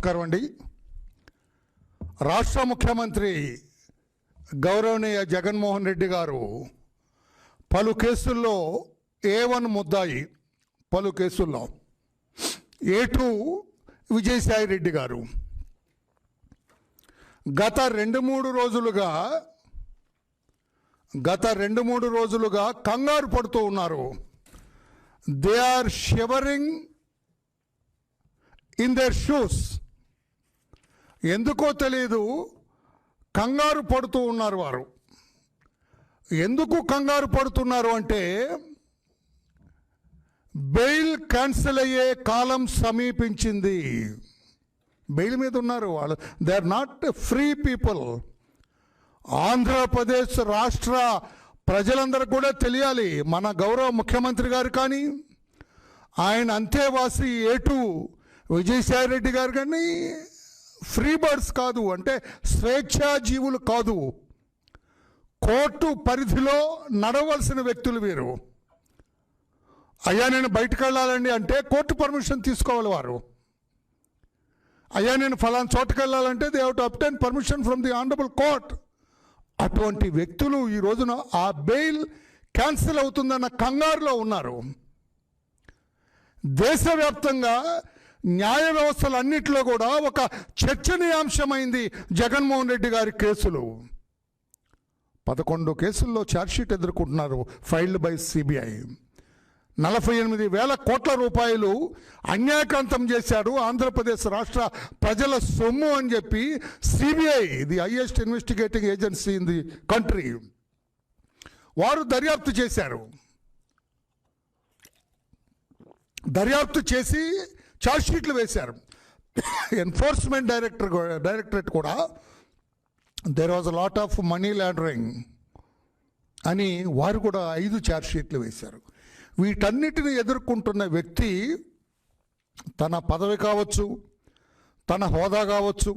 నమస్కారం అండి. రాష్ట్ర ముఖ్యమంత్రి గౌరవనీయ జగన్మోహన్ రెడ్డి గారు పలు కేసుల్లో ఏ వన్ ముద్దాయి పలు కేసుల్లో. ఏ టూ విజయసాయి రెడ్డి గారు. గత రెండు మూడు రోజులుగా గత రెండు మూడు రోజులుగా కంగారు పడుతూ ఉన్నారు. They are shivering in their shoes. ఎందుకో తెలియదు కంగారు పడుతూ ఉన్నారు వారు. ఎందుకు కంగారు పడుతున్నారు అంటే బెయిల్ క్యాన్సిల్ అయ్యే కాలం సమీపించింది. బెయిల్ మీద ఉన్నారు వాళ్ళు. They are not free people Andhra Pradesh రాష్ట్ర ప్రజలందరూ కూడా తెలియాలి. మన గౌరవ ముఖ్యమంత్రి గారు కానీ ఆయన అంతేవాసి ఏటు విజయసాయి రెడ్డి గారు కానీ ఫ్రీ బర్డ్స్ కాదు అంటే స్వేచ్ఛా జీవులు కాదు. కోర్టు పరిధిలో నడవలసిన వ్యక్తులు వీరు. అయ్యా నేను బయటకు వెళ్ళాలండి అంటే కోర్టు పర్మిషన్ తీసుకోవాలి వారు. అయ్యా నేను ఫలానా చోటుకు వెళ్ళాలంటే they have to obtain permission from the honourable court. అటువంటి వ్యక్తులు ఈ రోజున ఆ బెయిల్ క్యాన్సిల్ అవుతుందన్న కంగారులో ఉన్నారు. దేశవ్యాప్తంగా న్యాయ వ్యవస్థలన్నింటిలో కూడా ఒక చర్చనీయాంశమైంది జగన్మోహన్ రెడ్డి గారి కేసులు. పదకొండు కేసుల్లో ఛార్జ్షీట్ ఎదుర్కొంటున్నారు ఫైల్డ్ బై సిబిఐ. నలభై ఎనిమిది వేల కోట్ల రూపాయలు అన్యాయకాంతం చేశాడు ఆంధ్రప్రదేశ్ రాష్ట్ర ప్రజల సొమ్ము అని చెప్పి CBI the highest investigating agency in the country వారు దర్యాప్తు చేశారు. దర్యాప్తు చేసి ఛార్జ్షీట్లు వేశారు. ఎన్ఫోర్స్మెంట్ డైరెక్టర్ డైరెక్టరేట్ కూడా there was lot of money laundering అని వారు కూడా ఐదు ఛార్జ్షీట్లు వేశారు. వీటన్నిటిని ఎదుర్కొంటున్న వ్యక్తి తన పదవి కావచ్చు తన హోదా కావచ్చు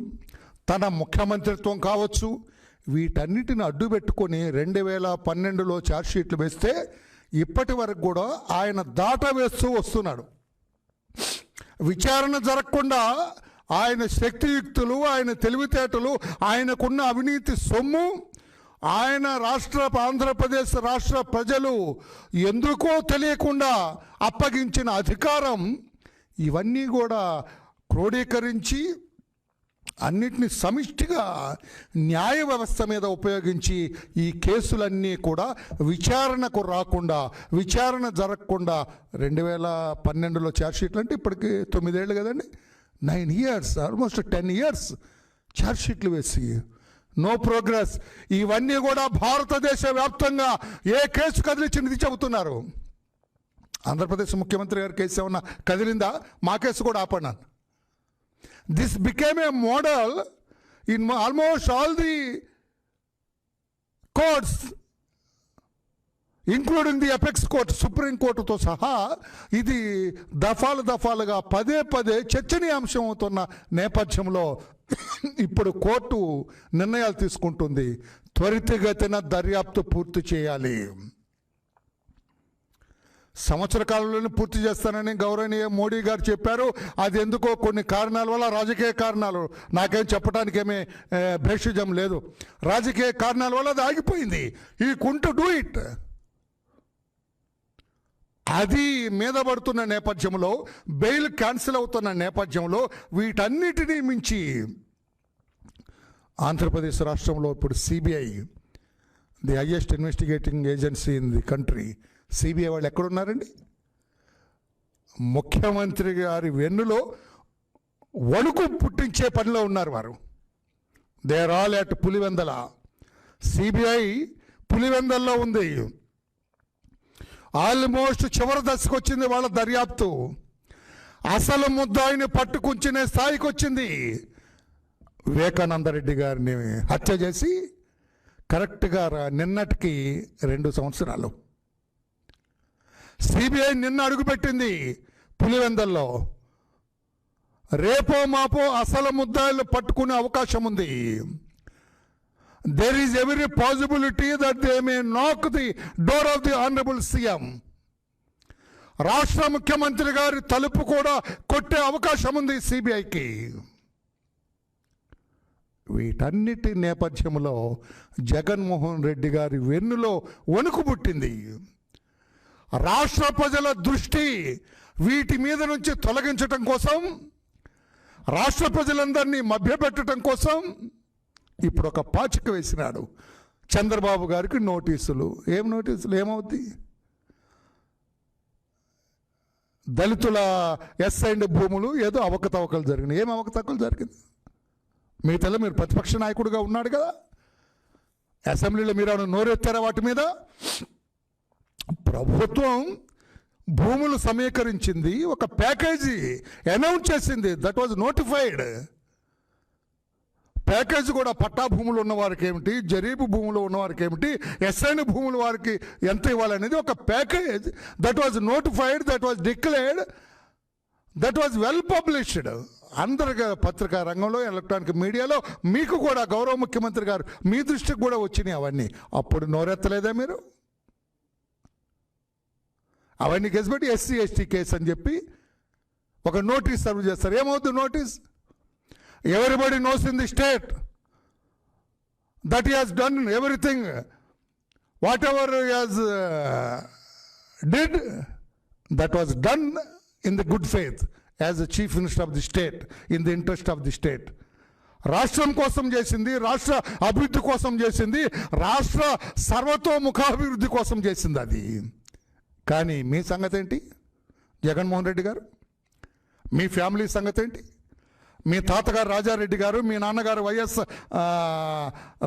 తన ముఖ్యమంత్రిత్వం కావచ్చు వీటన్నిటిని అడ్డు పెట్టుకొని రెండు వేల పన్నెండులో ఛార్జ్షీట్లు వేస్తే ఇప్పటి వరకు కూడా ఆయన దాట వేస్తూ వస్తున్నాడు. విచారణ జరగకుండా ఆయన శక్తియుక్తులు ఆయన తెలివితేటలు ఆయనకున్న అవినీతి సొమ్ము ఆయన రాష్ట్ర ఆంధ్రప్రదేశ్ రాష్ట్ర ప్రజలు ఎందుకో తెలియకుండా అప్పగించిన అధికారం ఇవన్నీ కూడా క్రోడీకరించి అన్నిటిని సమిష్టిగా న్యాయ వ్యవస్థ మీద ఉపయోగించి ఈ కేసులన్నీ కూడా విచారణకు రాకుండా విచారణ జరగకుండా రెండు వేల పన్నెండులో ఛార్జ్షీట్లు అంటే ఇప్పటికి తొమ్మిదేళ్ళు కదండి? Nine years almost ten years ఛార్జ్షీట్లు వేసి. నో ప్రోగ్రెస్ ఇవన్నీ కూడా భారతదేశ వ్యాప్తంగా ఏ కేసు కదిలించినది చెబుతున్నారు. ఆంధ్రప్రదేశ్ ముఖ్యమంత్రి గారి కేసు ఏమన్నా కదిలిందా? మా కేసు కూడా ఆపన్నాను this became a model in almost all the courts including the apex court supreme కోర్టుతో సహా ఇది దఫాలు దఫాలుగా పదే పదే చర్చనీయాంశం అవుతున్న నేపథ్యంలో ఇప్పుడు కోర్టు నిర్ణయాలు తీసుకుంటుంది. త్వరితగతిన దర్యాప్తు పూర్తి చేయాలి. సంవత్సర కాలంలోనే పూర్తి చేస్తానని గౌరవనీయ మోడీ గారు చెప్పారు. అది ఎందుకో కొన్ని కారణాల వల్ల రాజకీయ కారణాలు నాకేం చెప్పడానికి ఏమీ భేషజం లేదు. రాజకీయ కారణాల వల్ల అది ఆగిపోయింది. ఈ కుంటు డూ ఇట్. అది మీద పడుతున్న నేపథ్యంలో బెయిల్ క్యాన్సిల్ అవుతున్న నేపథ్యంలో వీటన్నిటినీ మించి ఆంధ్రప్రదేశ్ రాష్ట్రంలో ఇప్పుడు CBI the highest investigating agency in the country CBI వాళ్ళు ఎక్కడున్నారండి? ముఖ్యమంత్రి గారి వెన్నులో వణుకు పుట్టించే పనిలో ఉన్నారు వారు. They are all at Pulivendula. CBI పులివెందల్లో ఉంది. ఆల్మోస్ట్ చివరి దశకు వచ్చింది వాళ్ళ దర్యాప్తు. అసలు ముద్దాయిని పట్టుకుంచునే స్థాయికి వచ్చింది. వివేకానంద రెడ్డి గారిని హత్య చేసి కరెక్ట్గా నిన్నటికి రెండు సంవత్సరాలు. సిబిఐ నిన్న అడుగుపెట్టింది పులివెందల్లో. రేపో మాపో అసలు ముద్దాయిలు పట్టుకునే అవకాశం ఉంది. There is every possibility that they may knock the door of the honourable CM రాష్ట్ర ముఖ్యమంత్రి గారి తలుపు కూడా కొట్టే అవకాశం ఉంది సిబిఐకి. వీటన్నిటి నేపథ్యంలో జగన్మోహన్ రెడ్డి గారి వెన్నులో వణుకు పుట్టింది. రాష్ట్ర ప్రజల దృష్టి వీటి మీద నుంచి తొలగించటం కోసం రాష్ట్ర ప్రజలందరినీ మభ్యపెట్టడం కోసం ఇప్పుడు ఒక పాచిక వేసినాడు చంద్రబాబు గారికి నోటీసులు. ఏం నోటీసులు? ఏమవుద్ది? దళితుల ఎస్ అండ్ భూములు ఏదో అవకతవకలు జరిగినాయి. ఏం అవకతవకలు జరిగింది? మీ మిగతాలో మీరు ప్రతిపక్ష నాయకుడిగా ఉన్నాడు కదా. అసెంబ్లీలో మీరు ఏమైనా నోరెత్తారా వాటి మీద? ప్రభుత్వం భూములు సమీకరించింది ఒక ప్యాకేజీ అనౌన్స్ చేసింది. దట్ వాజ్ నోటిఫైడ్ ప్యాకేజ్ కూడా పట్టా భూములు ఉన్నవారికి ఏమిటి? జరీబు భూములు ఉన్నవారికి ఏమిటి? ఎస్ఐన్ భూముల వారికి ఎంత ఇవ్వాలనేది ఒక package. That was notified that was declared that was well published అందరికీ పత్రికా రంగంలో ఎలక్ట్రానిక్ మీడియాలో మీకు కూడా గౌరవ ముఖ్యమంత్రి గారు మీ దృష్టికి కూడా వచ్చినాయి అవన్నీ. అప్పుడు నోరెత్తలేదా మీరు? అవన్నీ కేసు పెట్టి ఎస్సీ ఎస్టీ కేసు అని చెప్పి ఒక నోటీస్ సర్వ్ చేస్తారు. ఏమవుతుంది notice? Everybody knows in the state? That he has done everything whatever has did that was done in the good faith as the chief minister of the state in the interest of the state రాష్ట్రం కోసం చేసింది రాష్ట్ర అభివృద్ధి కోసం చేసింది రాష్ట్ర సర్వతోముఖాభివృద్ధి కోసం చేసింది అది. కానీ మీ సంగతి ఏంటి జగన్మోహన్ రెడ్డి గారు? మీ ఫ్యామిలీ సంగతి ఏంటి మీ తాతగారు రాజారెడ్డి గారు మీ నాన్నగారు వైఎస్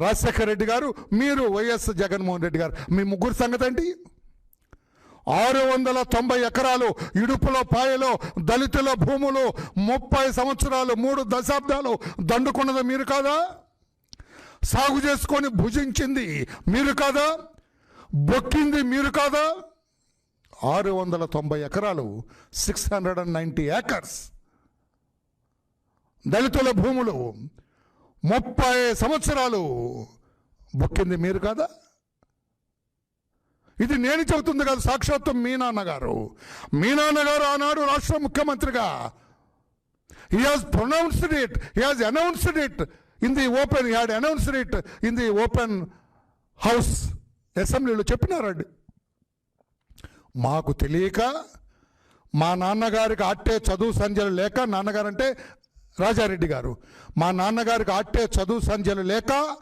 రాజశేఖర రెడ్డి గారు మీరు వైఎస్ జగన్మోహన్ రెడ్డి గారు. మీ ముగ్గురు సంగతి ఏంటి ఆరు వందల తొంభై ఎకరాలు ఇడుపులో పాయలో దళితుల భూములు ముప్పై సంవత్సరాలు మూడు దశాబ్దాలు దండుకున్నది మీరు కాదా? సాగు చేసుకొని భుజించింది మీరు కాదా? బొక్కింది మీరు కాదా? ఆరు వందల తొంభై ఎకరాలు six hundred and ninety acres. దళితుల భూములు ముప్పై సంవత్సరాలు బొక్కింది మీరు కాదా? ఇది నేను చెబుతుంది కాదు సాక్షాత్తు మీ నాన్నగారు. మీ నాన్నగారు ఆనాడు రాష్ట్ర ముఖ్యమంత్రిగా. He has pronounced it he has announced it in the open he had announced it in the open house అసెంబ్లీలో చెప్పినారండి. మాకు తెలియక మా నాన్నగారికి అట్టే చదువు సంధ్యలు లేక నాన్నగారు అంటే రాజారెడ్డి గారు. మా నాన్నగారికి అట్టే చదువు సంధ్యలు లేక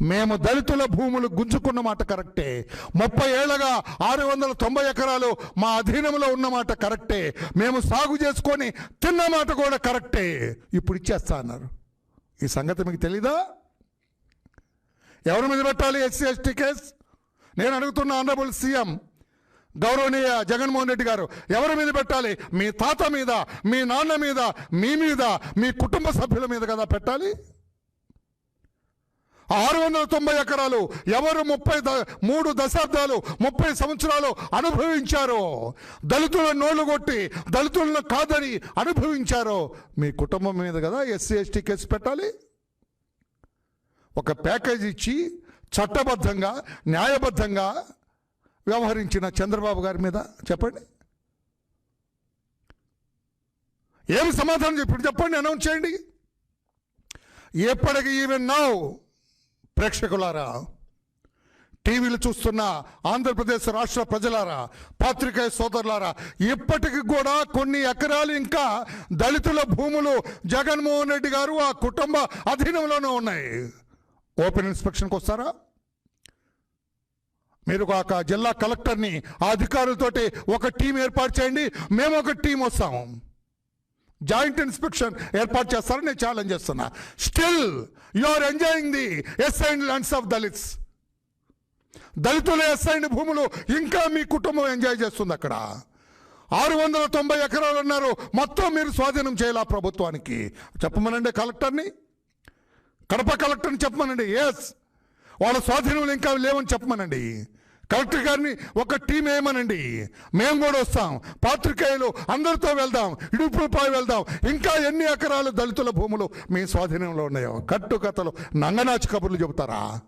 మేము దళితుల భూములు గుంజుకున్న మాట కరెక్టే. ముప్పై ఏళ్ళగా ఆరు వందల తొంభై ఎకరాలు మా అధీనంలో ఉన్న మాట కరెక్టే. మేము సాగు చేసుకొని తిన్న మాట కూడా కరెక్టే. ఇప్పుడు ఇచ్చేస్తా అన్నారు. ఈ సంగతి మీకు తెలీదా? ఎవరి మీద పెట్టాలి ఎస్సీ ఎస్టీ కేసు? నేను అడుగుతున్న ఆనరబుల్ సీఎం గౌరవనీయ జగన్మోహన్ రెడ్డి గారు ఎవరి మీద పెట్టాలి? మీ తాత మీద మీ నాన్న మీద మీ మీద మీ కుటుంబ సభ్యుల మీద కదా పెట్టాలి? ఆరు వందల తొంభై ఎకరాలు ఎవరు ముప్పై మూడు దశాబ్దాలు ముప్పై సంవత్సరాలు అనుభవించారో? దళితుల నోళ్ళు కొట్టి దళితులను కాదని అనుభవించారో? మీ కుటుంబం మీద కదా ఎస్సీ ఎస్టీ కేసు పెట్టాలి? ఒక ప్యాకేజ్ ఇచ్చి చట్టబద్ధంగా న్యాయబద్ధంగా వ్యవహరించిన చంద్రబాబు గారి మీద చెప్పండి. ఏం సమాధానం చెప్పండి? చెప్పండి అనౌన్స్ చేయండి. ఎప్పటికి ఈవెన్ నౌ ప్రేక్షకులారా టీవీలు చూస్తున్న ఆంధ్రప్రదేశ్ రాష్ట్ర ప్రజలారా పాత్రికేయ సోదరులారా ఇప్పటికి కూడా కొన్ని ఎకరాలు ఇంకా దళితుల భూములు జగన్మోహన్ రెడ్డి గారు ఆ కుటుంబ అధీనంలోనే ఉన్నాయి. ఓపెన్ ఇన్స్పెక్షన్కి వస్తారా మీరు ఒక జిల్లా కలెక్టర్ని ఆ అధికారులతోటి ఒక టీం ఏర్పాటు చేయండి. మేము ఒక టీం వస్తాము. జాయింట్ ఇన్స్పెక్షన్ ఏర్పాటు చేస్తారని నేను ఛాలెంజ్ చేస్తున్నా. Still you are enjoying the assign lands of Dalits దళితుల ఎస్ఐన్ భూములు ఇంకా మీ కుటుంబం ఎంజాయ్ చేస్తుంది అక్కడ. ఆరు వందల తొంభై ఎకరాలు ఉన్నారు మొత్తం మీరు స్వాధీనం చేయాలి ఆ ప్రభుత్వానికి? చెప్పమనండి కలెక్టర్ని? కడప కలెక్టర్ని చెప్పమనండి. ఎస్ వాళ్ళ స్వాధీనంలో ఇంకా లేవని చెప్పమనండి. కలెక్టర్ గారిని ఒక టీం వేయమనండి మేము కూడా వస్తాం. పాత్రికేయులు అందరితో వెళ్దాం. ఇడుపులపై వెళ్దాం. ఇంకా ఎన్ని ఎకరాలు దళితుల భూములు మీ స్వాధీనంలో ఉన్నాయో? కట్టు కథలు నంగనాచి కబుర్లు చెబుతారా?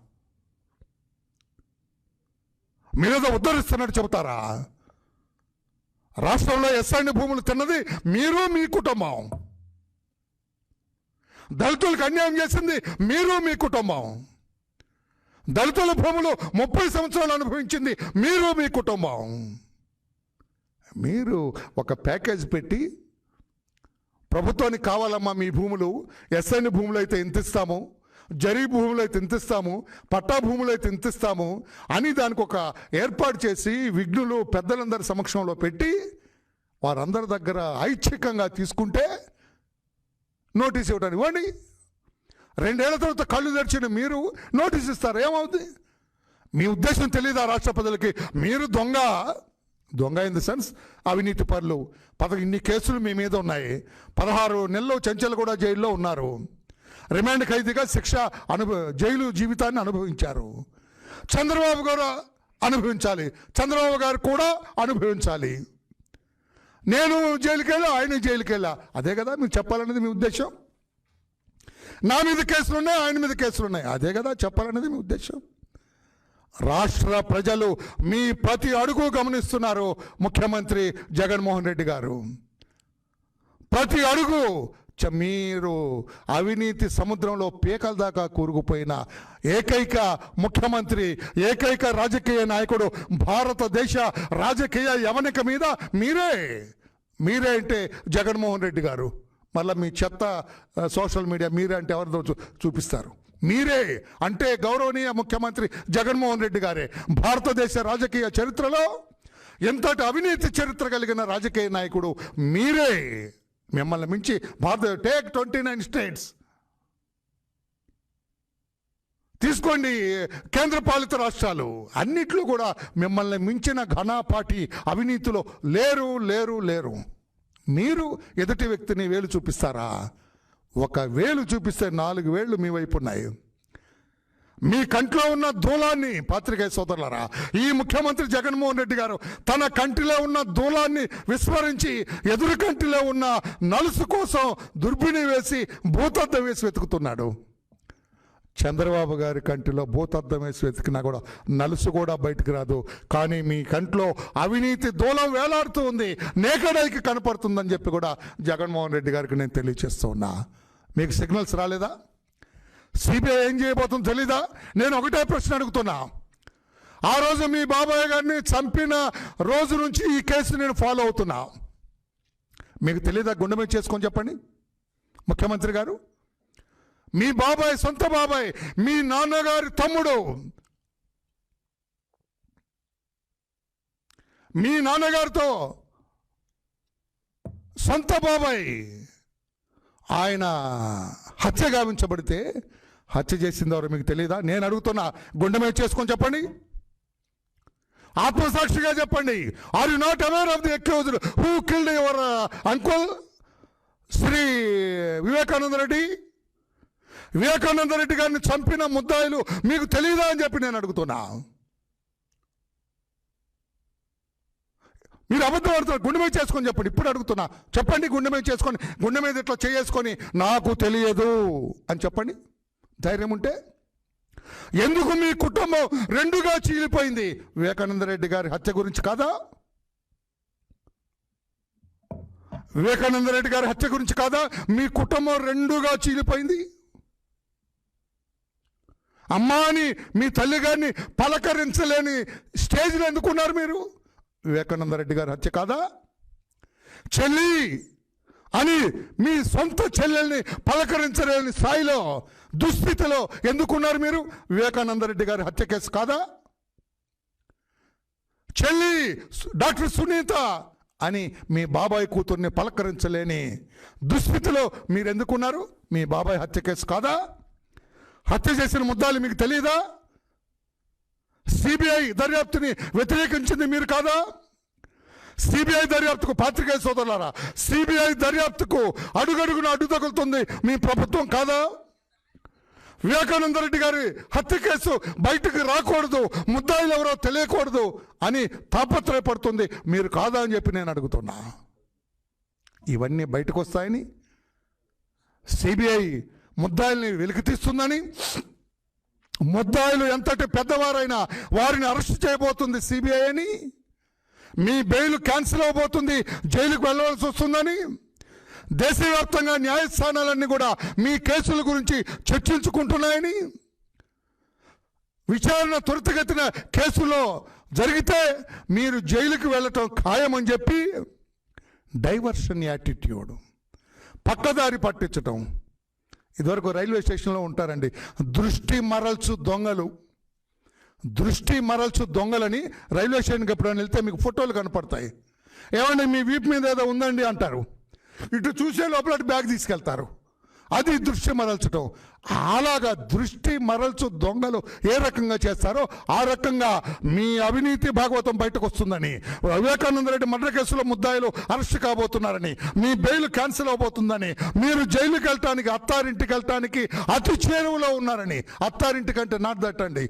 మీరేదో ఉద్ధరిస్తున్నట్టు చెబుతారా? రాష్ట్రంలో ఎస్ఐని భూములు తిన్నది మీరు మీ కుటుంబం. దళితులకు అన్యాయం చేసింది మీరు మీ కుటుంబం. దళితుల భూములు ముప్పై సంవత్సరాలు అనుభవించింది మీరు మీ కుటుంబం. మీరు ఒక ప్యాకేజ్ పెట్టి ప్రభుత్వానికి కావాలమ్మా మీ భూములు ఎస్ఐని భూములు అయితే ఇంత ఇస్తాము జరీ భూములు అయితే ఇంత ఇస్తాము పట్టా భూములు అయితే ఇంత ఇస్తాము అని దానికి ఒక ఏర్పాటు చేసి విఘ్నులు పెద్దలందరి సమక్షంలో పెట్టి వారందరి దగ్గర ఐచ్ఛికంగా తీసుకుంటే నోటీస్ ఇవ్వడానికి ఇవ్వండి. రెండేళ్ళ తర్వాత కళ్ళు తెరిచిన మీరు నోటీస్ ఇస్తారు. ఏమవుతుంది మీ ఉద్దేశం తెలియదా రాష్ట్ర ప్రజలకి? మీరు దొంగ. దొంగ ఇన్ ది సెన్స్ అవినీతి పరులు. పద ఇన్ని కేసులు మీ మీద ఉన్నాయి. పదహారు నెలలు చెంచల్ కూడా జైల్లో ఉన్నారు. రిమాండ్ ఖైదీగా శిక్ష అనుభవ జైలు జీవితాన్ని అనుభవించారు. చంద్రబాబు గారు అనుభవించాలి. చంద్రబాబు గారు కూడా అనుభవించాలి. నేను జైలుకి వెళ్ళా ఆయన జైలుకి వెళ్ళా అదే కదా మీరు చెప్పాలనేది మీ ఉద్దేశం? నా మీద కేసులు ఉన్నాయి ఆయన మీద కేసులు ఉన్నాయి అదే కదా చెప్పాలనేది మీ ఉద్దేశం. రాష్ట్ర ప్రజలు మీ ప్రతి అడుగు గమనిస్తున్నారు ముఖ్యమంత్రి జగన్మోహన్ రెడ్డి గారు. ప్రతి అడుగు చ- మీరు అవినీతి సముద్రంలో పీకల దాకా కూరుకుపోయిన ఏకైక ముఖ్యమంత్రి ఏకైక రాజకీయ నాయకుడు భారతదేశ రాజకీయ యవనిక మీద మీరే మీరే అంటే జగన్మోహన్ రెడ్డి గారు. మళ్ళీ మీ చెత్త సోషల్ మీడియా మీరే అంటే ఎవరిదో చూ- చూపిస్తారు. మీరే అంటే గౌరవనీయ ముఖ్యమంత్రి జగన్మోహన్ రెడ్డి గారే. భారతదేశ రాజకీయ చరిత్రలో ఎంతటి అవినీతి చరిత్ర కలిగిన రాజకీయ నాయకుడు మీరే. మిమ్మల్ని మించి భారత టేక్ ట్వంటీ నైన్ స్టేట్స్. తీసుకోండి కేంద్ర పాలిత రాష్ట్రాలు. అన్నిట్లో కూడా మిమ్మల్ని మించిన ఘనాపాటి అవినీతిలో లేరు లేరు లేరు. మీరు ఎదుటి వ్యక్తిని వేలు చూపిస్తారా? ఒక వేలు చూపిస్తే నాలుగు వేళ్ళు మీ వైపు ఉన్నాయి. మీ కంట్లో ఉన్న దూలాన్ని పాత్రికేయ సోదరులరా ఈ ముఖ్యమంత్రి జగన్మోహన్ రెడ్డి గారు తన కంటిలో ఉన్న దూలాన్ని విస్మరించి ఎదురు కంటిలో ఉన్న నలుసు కోసం దుర్బిణి వేసి భూతద్దం వేసి వెతుకుతున్నాడు. చంద్రబాబు గారి కంటిలో భూతద్దం వేసి వెతికినా కూడా నలుసు కూడా బయటకు రాదు. కానీ మీ కంట్లో అవినీతి దూలం వేలాడుతూ ఉంది. నేకడానికి కనపడుతుందని చెప్పి కూడా జగన్మోహన్ రెడ్డి గారికి నేను తెలియచేస్తూ ఉన్నా. మీకు సిగ్నల్స్ రాలేదా? సిబిఐ ఏం చేయబోతుందో తెలీదా? నేను ఒకటే ప్రశ్న అడుగుతున్నా. ఆ రోజు మీ బాబాయ్ గారిని చంపిన రోజు నుంచి ఈ కేసు నేను ఫాలో అవుతున్నా. మీకు తెలీదా? గుండె మీద చేసుకొని చెప్పండి. ముఖ్యమంత్రి గారు? మీ బాబాయ్ సొంత బాబాయ్ మీ నాన్నగారి తమ్ముడు. మీ నాన్నగారితో సొంత బాబాయ్. ఆయన హత్య గావించబడితే హత్య చేసింది ఎవరు మీకు తెలియదా నేను అడుగుతున్నా గుండె మీద చేసుకొని చెప్పండి. ఆత్మసాక్షిగా చెప్పండి. Are you not aware of the accused who killed your uncle Shri Vivekananda Reddy Vivekananda Reddy గారిని చంపిన ముద్దాయిలు మీకు తెలియదా అని చెప్పి నేను అడుగుతున్నా. మీరు అబద్ధం ఆడుతున్నారు. గుండె మీద చేసుకొని చెప్పండి. ఇప్పుడు అడుగుతున్నా. చెప్పండి గుండె మీద చేసుకొని గుండె మీద ఇట్లా చేసుకొని నాకు తెలియదు అని చెప్పండి. ధైర్యం ఉంటే. ఎందుకు మీ కుటుంబం రెండుగా చీలిపోయింది? వివేకానంద రెడ్డి గారి హత్య గురించి కాదా? వివేకానంద రెడ్డి గారి హత్య గురించి కాదా? మీ కుటుంబం రెండుగా చీలిపోయింది? అమ్మా అని మీ తల్లి గారిని పలకరించలేని స్టేజ్లో ఎందుకున్నారు మీరు? వివేకానంద రెడ్డి గారి హత్య కాదా? చెల్లి అని మీ సొంత చెల్లెల్ని పలకరించలేని స్థాయిలో దుస్థితిలో ఎందుకున్నారు మీరు? వివేకానంద రెడ్డి గారి హత్య కేసు కాదా? చెల్లి డాక్టర్ సునీత అని మీ బాబాయ్ కూతుర్ని పలకరించలేని దుస్థితిలో మీరు ఎందుకున్నారు మీ బాబాయ్ హత్య కేసు కాదా? హత్య చేసిన ముద్దాలు మీకు తెలియదా సిబిఐ దర్యాప్తుని వ్యతిరేకించింది మీరు కాదా? సిబిఐ దర్యాప్తుకు పాత్రికేయ సోదరులారా సిబిఐ దర్యాప్తుకు అడుగడుగున అడ్డు తగులుతుంది మీ ప్రభుత్వం కాదా? వివేకానంద రెడ్డి గారి హత్య కేసు బయటకు రాకూడదు ముద్దాయిలు ఎవరో తెలియకూడదు అని తాపత్రయపడుతుంది. మీరు కాదా అని చెప్పి నేను అడుగుతున్నా. ఇవన్నీ బయటకు వస్తాయని సిబిఐ ముద్దాయిల్ని వెలికితీస్తుందని ముద్దాయిలు ఎంతటి పెద్దవారైనా వారిని అరెస్ట్ చేయబోతుంది సిబిఐ అని మీ బెయిల్ క్యాన్సిల్ అవబోతుంది జైలుకు వెళ్ళవలసి వస్తుందని దేశవ్యాప్తంగా న్యాయస్థానాలన్నీ కూడా మీ కేసుల గురించి చర్చించుకుంటున్నాయని విచారణ త్వరితగతిన కేసులో జరిగితే మీరు జైలుకి వెళ్ళటం ఖాయమని చెప్పి డైవర్షన్ యాటిట్యూడ్ పక్కదారి పట్టించటం ఇదివరకు రైల్వే స్టేషన్లో ఉంటారండి. దృష్టి మరల్చు దొంగలు. దృష్టి మరల్చు దొంగలని రైల్వే స్టేషన్కి ఎప్పుడైనా వెళ్తే మీకు ఫోటోలు కనపడతాయి. ఏమండి మీ వీపు మీద ఏదో ఉందండి అంటారు. ఇటు చూసే లోపల బ్యాగ్ తీసుకెళ్తారు. అది దృష్టి మరల్చడం అలాగా దృష్టి మరల్చు దొంగలు ఏ రకంగా చేస్తారో ఆ రకంగా మీ అవినీతి భాగవతం బయటకు వస్తుందని వివేకానంద రెడ్డి మర్డర్ కేసులో ముద్దాయిలు అరెస్ట్ కాబోతున్నారని మీ బెయిల్ క్యాన్సిల్ అవబోతుందని మీరు జైలుకి వెళ్ళటానికి అత్తారింటికి వెళ్ళటానికి అతి చేరువలో ఉన్నారని అత్తారింటికంటే నాట్ దట్ అండి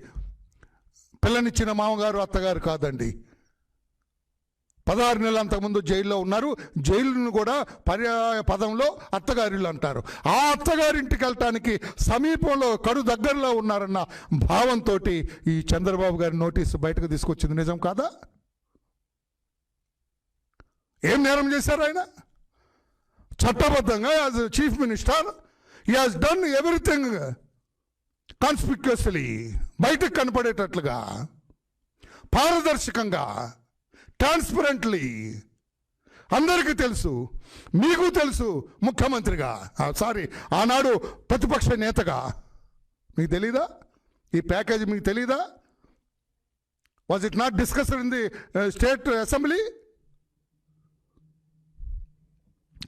పిల్లనిచ్చిన మామగారు అత్తగారు కాదండి. పదహారు నెలలు అంతకుముందు జైల్లో ఉన్నారు. జైలును కూడా పర్యాయ పదంలో అత్తగారిళ్ళు అంటారు. ఆ అత్తగారింటికి వెళ్ళటానికి సమీపంలో కడు దగ్గరలో ఉన్నారన్న భావంతో ఈ చంద్రబాబు గారి నోటీసు బయటకు తీసుకొచ్చింది. నిజం కాదా? ఏం నేరం చేశారు ఆయన? చట్టబద్ధంగా as chief minister he has done everything conspicuously బయటకు కనపడేటట్లుగా పారదర్శకంగా ట్రాన్స్పరెంట్లీ అందరికీ తెలుసు మీకు తెలుసు ముఖ్యమంత్రిగా. సారీ ఆనాడు ప్రతిపక్ష నేతగా. మీకు తెలీదా? ఈ ప్యాకేజ్ మీకు తెలీదా? Was it not discussed in the state assembly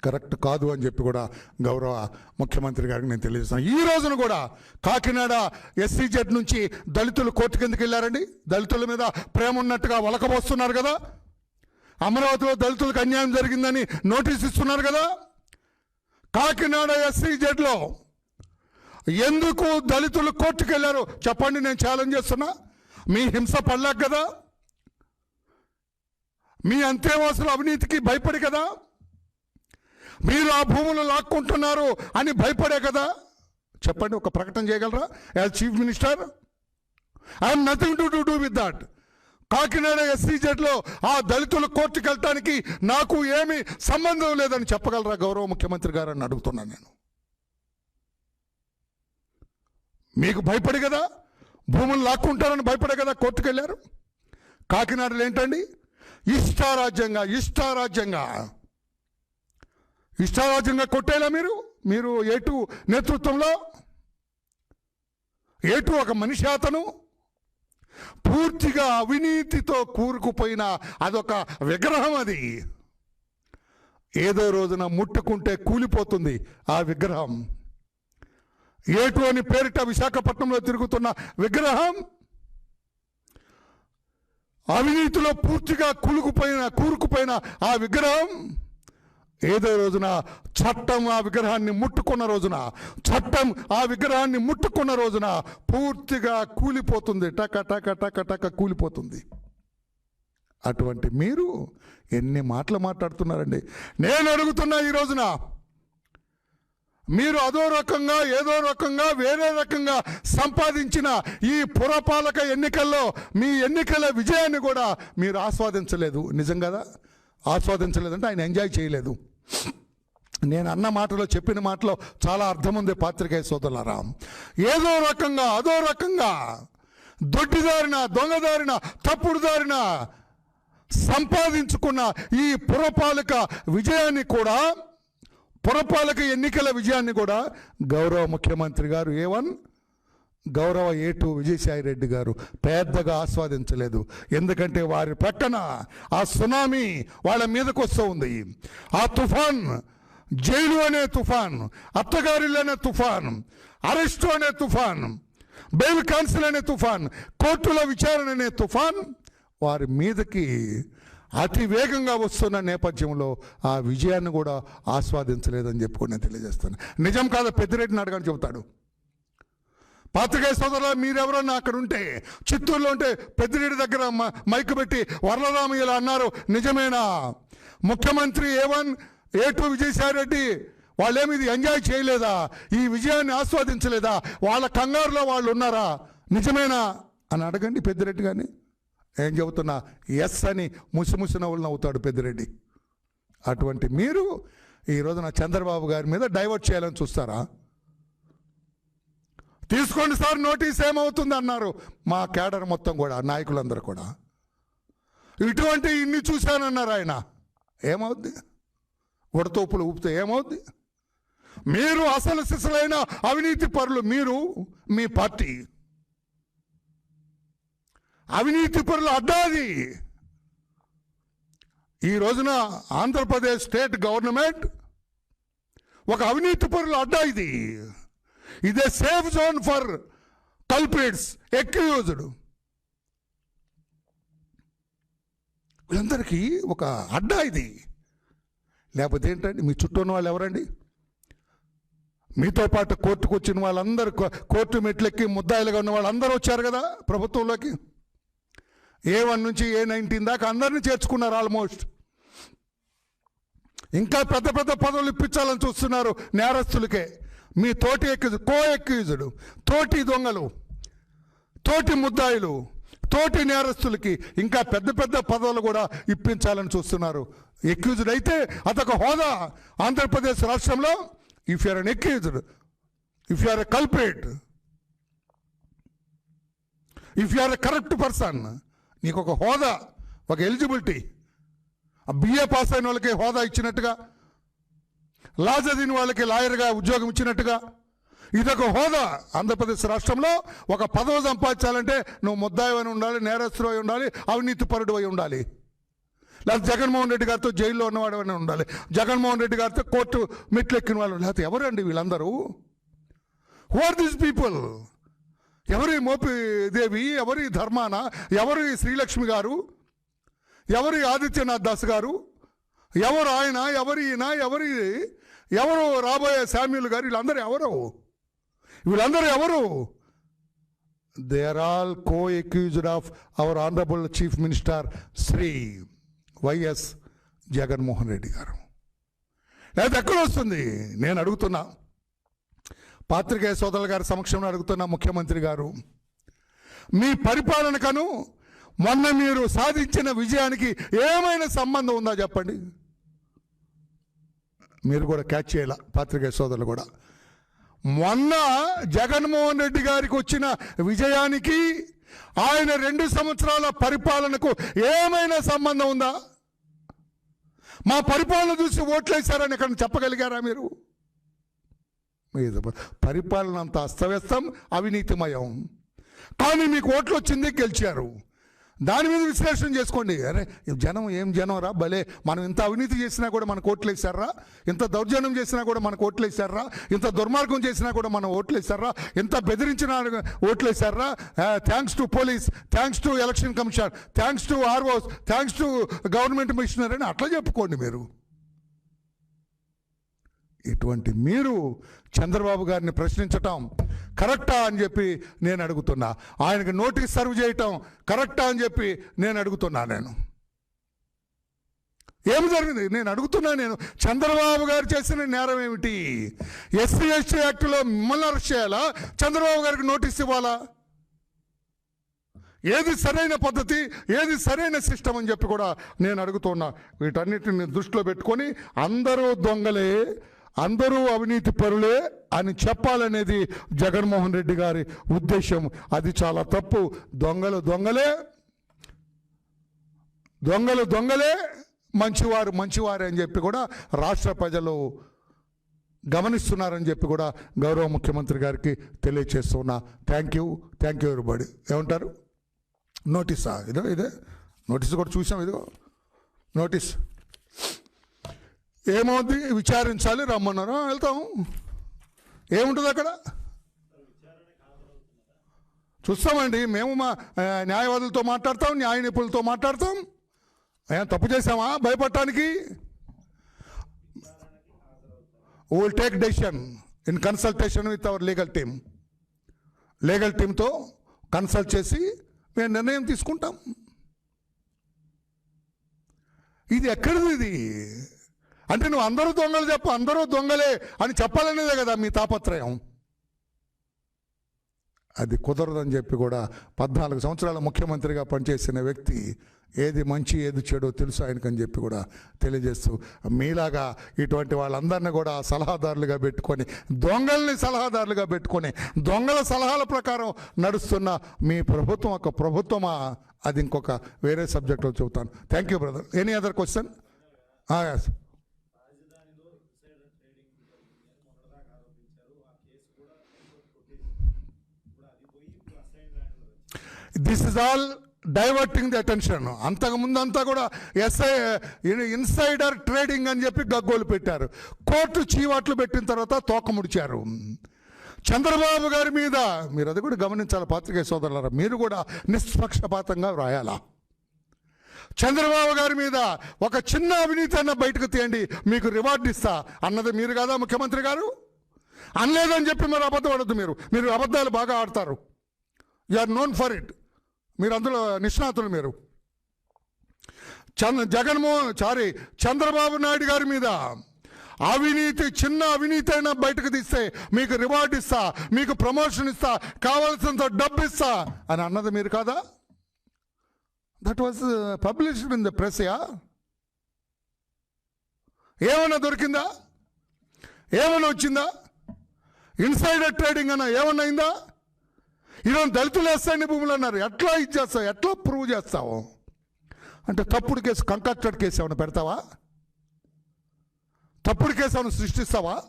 correct కాదు అని చెప్పి కూడా గౌరవ ముఖ్యమంత్రి గారికి నేను తెలియజేస్తాను ఈ రోజున కూడా కాకినాడ ఎస్సీజెడ్ నుంచి దళితులు కోర్టు కిందకి వెళ్ళారండి? దళితుల మీద ప్రేమ ఉన్నట్టుగా వలకపోస్తున్నారు కదా? అమరావతిలో దళితులకు అన్యాయం జరిగిందని నోటీస్ ఇస్తున్నారు కదా? కాకినాడ ఎస్సీజెడ్లో ఎందుకు దళితులు కోర్టుకెళ్ళారు చెప్పండి నేను ఛాలెంజ్ చేస్తున్నా. మీ హింస పడలేక కదా? మీ అంతేవాసుల అవినీతికి భయపడి కదా? మీరు ఆ భూములు లాక్కుంటున్నారు అని భయపడే కదా? చెప్పండి ఒక ప్రకటన చేయగలరా? As chief minister? I'm nothing to do with that Kakinada ఎస్సీజెడ్లో ఆ దళితులు కోర్టుకు వెళ్ళటానికి నాకు ఏమీ సంబంధం లేదని చెప్పగలరా గౌరవ ముఖ్యమంత్రి గారు అని అడుగుతున్నాను నేను. మీకు భయపడి కదా? భూములు లాక్కుంటారని భయపడే కదా కోర్టుకు వెళ్ళారు? కాకినాడలో ఏంటండి? ఇష్టారాజ్యంగా ఇష్టారాజ్యంగా. ఇష్టారాజ్యంగా కొట్టేలా మీరు? మీరు ఏటు నేతృత్వంలో? ఏటు ఒక మనిషి అతను? పూర్తిగా అవినీతితో కూరుకుపోయిన అదొక విగ్రహం అది. ఏదో రోజున ముట్టుకుంటే కూలిపోతుంది ఆ విగ్రహం. ఏటు అని పేరిట విశాఖపట్నంలో తిరుగుతున్న విగ్రహం అవినీతిలో పూర్తిగా కూలుకుపోయిన కూరుకుపోయిన ఆ విగ్రహం. ఏదో రోజున చట్టం ఆ విగ్రహాన్ని ముట్టుకున్న రోజున చట్టం ఆ విగ్రహాన్ని ముట్టుకున్న రోజున పూర్తిగా కూలిపోతుంది. టక టక టక టక కూలిపోతుంది. అటువంటి మీరు ఎన్ని మాటలు మాట్లాడుతున్నారండి. నేను అడుగుతున్నా ఈ రోజున మీరు అదో రకంగా ఏదో రకంగా వేరే రకంగా సంపాదించిన ఈ పురపాలక ఎన్నికల్లో మీ ఎన్నికల విజయాన్ని కూడా మీరు ఆస్వాదించలేదు. నిజం కదా? ఆస్వాదించలేదంటే ఆయన ఎంజాయ్ చేయలేదు. నేను అన్న మాటలో చెప్పిన మాటలో చాలా అర్థం ఉంది పాత్రికేయ సోదరులారా. ఏదో రకంగా అదో రకంగా దొడ్డిదారిన దొంగదారిన తప్పుడు దారిన సంపాదించుకున్న ఈ పురపాలక విజయాన్ని కూడా పురపాలక ఎన్నికల విజయాన్ని కూడా గౌరవ ముఖ్యమంత్రి గారు ఏ వన్ గౌరవ ఏటు విజయసాయి రెడ్డి గారు పెద్దగా ఆస్వాదించలేదు. ఎందుకంటే వారి పట్టణ ఆ సునామీ వాళ్ళ మీదకు వస్తూ ఉంది. ఆ తుఫాన్ జైలు అనే తుఫాన్ అత్తగారిల్లు అనే తుఫాన్ అరెస్టు అనే తుఫాన్ బెయిల్ కౌన్సిల్ అనే తుఫాన్ కోర్టుల విచారణ అనే తుఫాన్ వారి మీదకి అతి వేగంగా వస్తున్న నేపథ్యంలో ఆ విజయాన్ని కూడా ఆస్వాదించలేదని చెప్పుకొని నేను తెలియజేస్తాను. నిజం కాదు పెద్దిరెడ్డిని అడగని చెబుతాడు. పాత్రికేయ సోదరుల మీరెవరన్నా అక్కడ ఉంటే చిత్తూరులో ఉంటే పెద్దిరెడ్డి దగ్గర మైక్ మైకు పెట్టి వరలరామయ్యలు అన్నారు. నిజమేనా? ముఖ్యమంత్రి A one A two Vijayasai Reddy వాళ్ళేమి ఇది ఎంజాయ్ చేయలేదా? ఈ విజయాన్ని ఆస్వాదించలేదా? వాళ్ళ కంగారులో వాళ్ళు ఉన్నారా? నిజమేనా? అని అడగండి పెద్దిరెడ్డి కానీ ఏం చెబుతున్నా? ఎస్ అని ముసిముసి నవ్వులు నవ్వుతాడు పెద్దిరెడ్డి. అటువంటి మీరు ఈ రోజున చంద్రబాబు గారి మీద డైవర్ట్ చేయాలని చూస్తారా? తీసుకోండి సార్ నోటీస్ ఏమవుతుంది అన్నారు మా కేడర్ మొత్తం కూడా నాయకులందరూ కూడా. ఇటువంటి ఇన్ని చూశానన్నారు ఆయన. ఏమవుద్ది? ఉడతోపులు ఊపితే ఏమవుద్ది? మీరు అసలు సిసలైన అవినీతి పరులు మీరు మీ పార్టీ. అవినీతి పరులు అడ్డాది. ఈ రోజున ఆంధ్రప్రదేశ్ స్టేట్ గవర్నమెంట్ ఒక అవినీతి పరులు అడ్డా ఇది. ఇదే safe zone for culprits accused వీళ్ళందరికీ ఒక అడ్డా ఇది. లేకపోతే ఏంటండి మీ చుట్టూ ఉన్న వాళ్ళు ఎవరండి? మీతో పాటు కోర్టుకు వచ్చిన వాళ్ళందరూ కోర్టు మెట్లెక్కి ముద్దాయిలుగా ఉన్న వాళ్ళందరూ వచ్చారు కదా ప్రభుత్వంలోకి. ఏ వన్ నుంచి ఏ నైన్టీన్ దాకా అందరినీ చేర్చుకున్నారు ఆల్మోస్ట్ ఇంకా పెద్ద పెద్ద పదవులు ఇప్పించాలని చూస్తున్నారు నేరస్తులకే. మీ తోటి ఎక్యూజ్ కో ఎక్యూజుడు తోటి దొంగలు తోటి ముద్దాయిలు తోటి నేరస్తులకి ఇంకా పెద్ద పెద్ద పదవులు కూడా ఇప్పించాలని చూస్తున్నారు. ఎక్యూజ్డ్ అయితే అదొక హోదా. ఆంధ్రప్రదేశ్ రాష్ట్రంలో if you are an accused if you are a culprit if you are a correct person నీకు ఒక హోదా ఒక ఎలిజిబిలిటీ. బిఏ పాస్ అయిన వాళ్ళకి హోదా ఇచ్చినట్టుగా లా చదివిన వాళ్ళకి లాయర్గా ఉద్యోగం ఇచ్చినట్టుగా. ఇదొక హోదా ఆంధ్రప్రదేశ్ రాష్ట్రంలో ఒక పదవి సంపాదించాలంటే నువ్వు ముద్దాయి అని ఉండాలి నేరస్తుడు అయి ఉండాలి అవినీతి పరుడు అయి ఉండాలి. లేకపోతే జగన్మోహన్ రెడ్డి గారితో జైల్లో ఉన్నవాడు అని ఉండాలి. జగన్మోహన్ రెడ్డి గారితో కోర్టు మెట్లు ఎక్కిన వాళ్ళు లేకపోతే ఎవరండి వీళ్ళందరూ? హు ఆర్ దీస్ పీపుల్ ఎవరి మోపి దేవి ఎవరి ధర్మాన? ఎవరి శ్రీలక్ష్మి గారు? ఎవరి ఆదిత్యనాథ్ దాస్ గారు? ఎవరు ఆయన ఎవరు ఈయన ఎవరి ఎవరు రాబోయే శామ్యులు గారు? వీళ్ళందరూ ఎవరు? వీళ్ళందరూ ఎవరు? They are all co accused of our honourable chief minister Shri YS Jaganmohan Reddy గారు. లేదా ఎక్కడ వస్తుంది? నేను అడుగుతున్నా. పాత్రికేయ సోదరుల గారి సమక్షంలో అడుగుతున్న ముఖ్యమంత్రి గారు. మీ పరిపాలనకను మొన్న మీరు సాధించిన విజయానికి ఏమైనా సంబంధం ఉందా చెప్పండి? మీరు కూడా క్యాచ్ చేయాల? పాత్రికేయ సోదరులు కూడా. మొన్న జగన్మోహన్ రెడ్డి గారికి వచ్చిన విజయానికి ఆయన రెండు సంవత్సరాల పరిపాలనకు ఏమైనా సంబంధం ఉందా? మా పరిపాలన చూసి ఓట్లేశారని ఇక్కడ చెప్పగలిగారా మీరు? మీద పరిపాలన అంత అస్తవ్యస్తం అవినీతిమయం. కానీ మీకు ఓట్లు వచ్చింది గెలిచారు. దాని మీద విశ్లేషణ చేసుకోండి. అరే జనం ఏం జనం రా? భలే మనం ఇంత అవినీతి చేసినా కూడా మన ఓట్లు వేసారా ఇంత దౌర్జన్యం చేసినా కూడా మనకు ఓట్లు వేసారా ఇంత దుర్మార్గం చేసినా కూడా మనం ఓట్లు వేసారా ఇంత బెదిరించిన ఓట్లు వేసారా thanks to police thanks to election commission thanks to ROs thanks to government machinery అని అట్లా చెప్పుకోండి మీరు. ఇటువంటి మీరు చంద్రబాబు గారిని ప్రశ్నించటం కరెక్టా అని చెప్పి నేను అడుగుతున్నా. ఆయనకు నోటీస్ సర్వ్ చేయటం కరెక్టా అని చెప్పి నేను అడుగుతున్నా నేను. ఏమి జరిగింది? నేను అడుగుతున్నా నేను. చంద్రబాబు గారు చేసిన నేరం ఏమిటి? ఎస్సీ ఎస్టీ యాక్ట్లో మిమ్మల్ని అరెస్ట్ చేయాలా? చంద్రబాబు గారికి నోటీస్ ఇవ్వాలా? ఏది సరైన పద్ధతి ఏది సరైన సిస్టమ్ అని చెప్పి కూడా నేను అడుగుతున్నా. వీటన్నిటిని దృష్టిలో పెట్టుకొని అందరూ దొంగలే. అందరూ అవినీతి పరులే అని చెప్పాలనేది జగన్మోహన్ రెడ్డి గారి ఉద్దేశం. అది చాలా తప్పు. దొంగలు దొంగలే. దొంగలు దొంగలే. మంచివారు మంచివారే అని చెప్పి కూడా రాష్ట్ర ప్రజలు గమనిస్తున్నారని చెప్పి కూడా గౌరవ ముఖ్యమంత్రి గారికి తెలియచేస్తున్నా. Thank you thank you everybody ఏమంటారు? నోటీసా ఇదో ఇదే. నోటీస్ కూడా చూసాం ఇదిగో. నోటీస్ ఏమవుద్ది? విచారించాలి రమ్మన్నారు. వెళ్తాం. ఏముంటుంది అక్కడ? చూస్తామండి. మేము మా న్యాయవాదులతో మాట్లాడతాం న్యాయ నిపుణులతో మాట్లాడతాం. ఏం తప్పు చేసామా భయపడటానికి? Will take decision in consultation with our legal team legal టీంతో కన్సల్ట్ చేసి మేము నిర్ణయం తీసుకుంటాం. ఇది ఎక్కడిది ఇది? అంటే నువ్వు అందరూ దొంగలు చెప్పు అందరూ దొంగలే అని చెప్పాలనేదే కదా మీ తాపత్రయం. అది కుదరదని చెప్పి కూడా పద్నాలుగు సంవత్సరాల ముఖ్యమంత్రిగా పనిచేసిన వ్యక్తి ఏది మంచి ఏది చెడో తెలుసు ఆయనకని చెప్పి కూడా తెలియజేస్తూ మీలాగా ఇటువంటి వాళ్ళందరినీ కూడా సలహాదారులుగా పెట్టుకొని దొంగల్ని సలహాదారులుగా పెట్టుకొని దొంగల సలహాల ప్రకారం నడుస్తున్న మీ ప్రభుత్వం ఒక ప్రభుత్వమా? అది ఇంకొక వేరే సబ్జెక్ట్లో చెబుతాను. Thank you brother any other question రాజధానిలో ఇన్సైడర్ ట్రేడింగ్ జరిగిందని మొన్నటిదాకా ఆరోపించారు ఆ కేసు కూడా హైకోర్టు కొట్టేసింది ఇప్పుడు అది పోయి ఇప్పుడు అసైన్ ల్యాండ్లో వచ్చింది this is all diverting the attention అంతకుముందు అంతా కూడా ఎస్ఐ ఇన్సైడర్ ట్రేడింగ్ అని చెప్పి గగ్గోలు పెట్టారు. కోర్టు చీవాట్లు పెట్టిన తర్వాత తోక ముడిచారు. చంద్రబాబు గారి మీద మీరు అది కూడా గమనించాలి పాత్రికేయ సోదరులారా మీరు కూడా నిష్పక్షపాతంగా వ్రాయాలా. చంద్రబాబు గారి మీద ఒక చిన్న అవినీతి అన్న బయటకు తీయండి మీకు రివార్డు ఇస్తా. అన్నది మీరు కాదా ముఖ్యమంత్రి గారు? అనలేదని చెప్పి మరి అబద్ధం ఆడద్దు మీరు. మీరు అబద్ధాలు బాగా ఆడతారు. You are known for it మీరు అందులో నిష్ణాతులు మీరు. చంద్ర జగన్మోహన్ సారీ చంద్రబాబు నాయుడు గారి మీద అవినీతి చిన్న అవినీతి అయినా బయటకు తీస్తే మీకు రివార్డు ఇస్తా మీకు ప్రమోషన్ ఇస్తా కావాల్సినంత డబ్బు ఇస్తా అని అన్నది మీరు కాదా? That was published in the press yeah దొరికిందా? ఏమైనా వచ్చిందా? ఇన్సైడర్ ట్రేడింగ్ అన్న ఏమన్నా అయిందా? ఈరోజు దళితులు వేస్తాయని భూములు అన్నారు. ఎట్లా ఇది చేస్తావు? ఎట్లా ప్రూవ్ చేస్తావు? అంటే తప్పుడు కేసు కంకాక్టెడ్ కేసు ఏమైనా పెడతావా? తప్పుడు కేసు ఏమైనా సృష్టిస్తావా?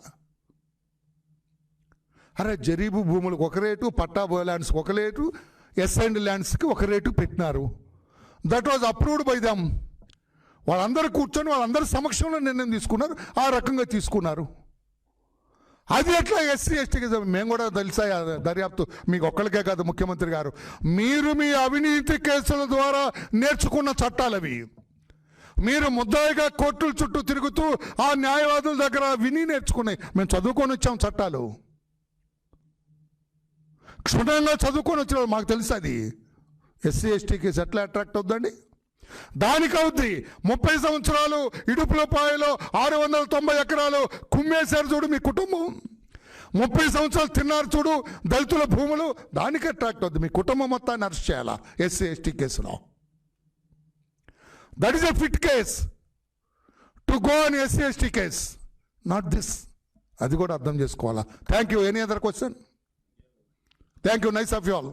అరే జరీబు భూములకు ఒక రేటు పట్టా ల్యాండ్స్కి ఒక రేటు ఎస్ అండ్ ల్యాండ్స్కి ఒక రేటు పెట్టినారు. That was approved by them వాళ్ళందరూ కూర్చొని వాళ్ళందరి సమక్షంలో నిర్ణయం తీసుకున్నారు. ఆ రకంగా తీసుకున్నారు. అది ఎట్లా ఎస్సీ ఎస్టీకి మేము కూడా తెలుసా దర్యాప్తు. మీకు ఒక్కరికే కాదు ముఖ్యమంత్రి గారు. మీరు మీ అవినీతి కేసుల ద్వారా నేర్చుకున్న చట్టాలు అవి. మీరు ముద్దాయిగా కోర్టుల చుట్టూ తిరుగుతూ ఆ న్యాయవాదుల దగ్గర విని నేర్చుకున్నాయి. మేము చదువుకొని వచ్చాం చట్టాలు. క్షుణ్ణంగా చదువుకొని వచ్చిన మాకు తెలుసు అది? ఎస్సీ ఎస్టీకి ఎట్లా అట్రాక్ట్ అవుద్దండి? దానికవుద్ది ముప్పై సంవత్సరాలు ఇడుపులపాయలో ఆరు వందల తొంభై ఎకరాలు కుమ్మేశారు చూడు మీ కుటుంబం. ముప్పై సంవత్సరాలు తిన్నారు చూడు దళితుల భూములు. దానికి అట్రాక్ట్ అవుద్ది. మీ కుటుంబం మొత్తాన్ని అరెస్ట్ చేయాలా? ఎస్సీ ఎస్టీ కేసులో. That is a fit case to go on SC ST case not this అది కూడా అర్థం చేసుకోవాలా? Thank you any other question thank you nice of you all